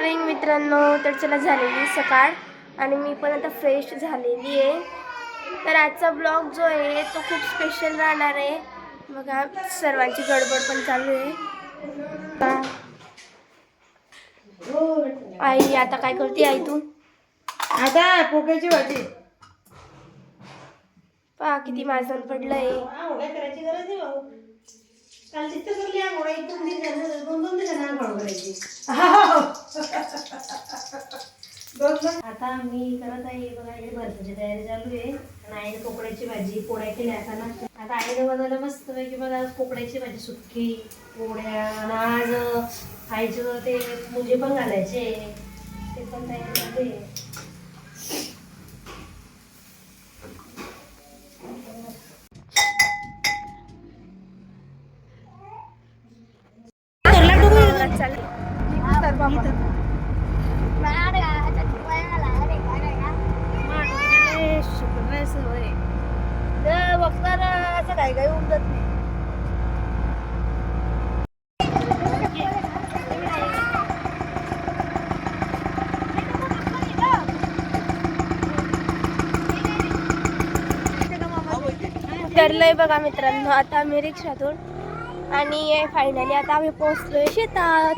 Morning मित्रांनो. तर चला झालेली सकाळ. आणि मी पण आता फ्रेश झालेली आहे. तर आजचा ब्लॉग जो आहे तो खूप स्पेशल राहणार आहे. बघा सर्वांची गडबड पण चालू आहे. आई आता काय करते आई तू? आता पोक्याची भाजी. पहा किती माझं पडलंय. आंघोळ्या करायची गरज नाही भाऊ. काल तिथं करली आंघोळ्या एक दोन दिन झालं दोन दोन दिवसांना आंघोळ करायची. दोन दोन आता मी करत आहे बघा इकडे भरताची तयारी चालू आहे. आणि आईने पोकळ्याची भाजी पोळ्या केल्या आता ना. आता आईने बनवलं मस्त पैकी बघा आज पोकळ्याची भाजी सुक्की पोळ्या आणि आज आईचं ते मुंजे पण घालायचे. ते पण तयारी चालू आहे. चालेल असं होऊन जात नाही ठरलंय बघा मित्रांनो आता आम्ही रिक्षातून आणि फायनली आता आम्ही पोहोचलोय शेतात.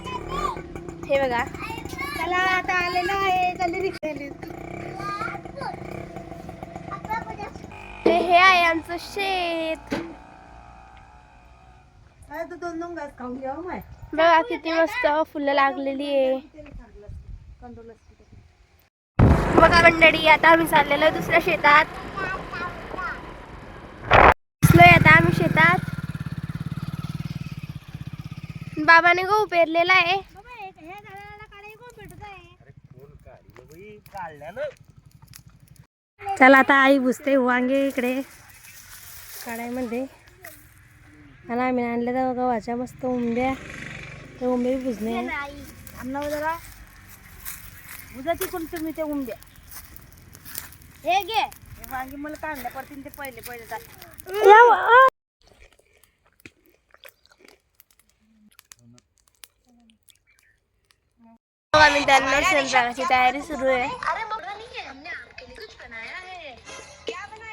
हे बघा. त्याला आता आलेला आहे. चालली रिक्षा हे आहे आमचं शेत. हो बघा किती मस्त फुलं लागलेली आहे. बघा मंडळी आता आम्ही चाललेलो दुसऱ्या शेतात. आता आम्ही शेतात. बाबाने गहू पेरलेला आहे. चला आता आई बुजते वांगे इकडे. काढायमध्ये आणि आम्ही आणल्या त्या गव्हाच्या मस्त उंब्या. त्या उंब्या बी बुजणे आमना जरा. बुजा तिकून तुम्ही त्या उंब्या. हे घे. हे वांगी मला काढल्या पडतील ते पहिले पहिले टाक बघा मित्रांनो स्वयंपाकाची तयारी सुरू आहे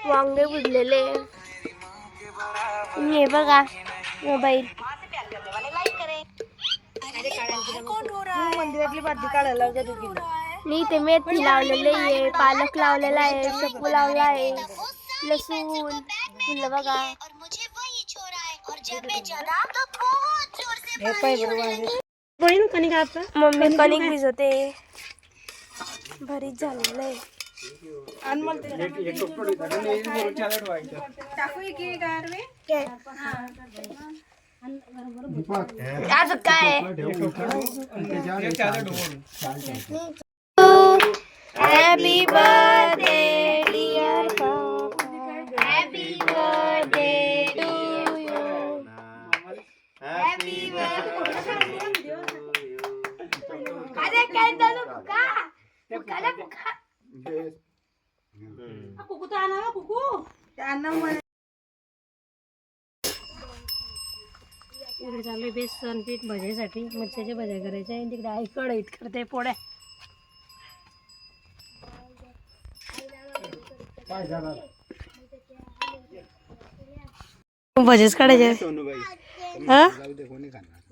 वांगे बुजलेले हे बघा मोबाईल मंदिरातली भाजी काढायला लावते तू किलो मी ते मेथी लावलेली आहे पालक लावलेला आहे शेपू लावला आहे लसूण फुलं बघा हे पाय बरं वांगे बहीण कणी का आता मम्मी कणिक भिजवते भरीत झालेलं आहे आज काय? Happy birthday dear happy birthday to you अरे काय फुका कुकू तर आणा हा, कुकू. ते आणा मला इकडे चालू बेसन पीठ भजायसाठी. मिरच्याच्या भज्या करायच्या आणि तिकडे आई कढईत करते पोळ्या भजेच काढायचे हा?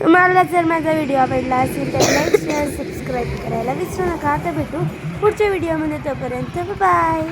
तुम्हाला जर माझा व्हिडिओ आवडला असेल तर लाईक शेअर सबस्क्राईब करायला विसरू नका. आता भेटू पुढच्या व्हिडिओमध्ये तोपर्यंत बाय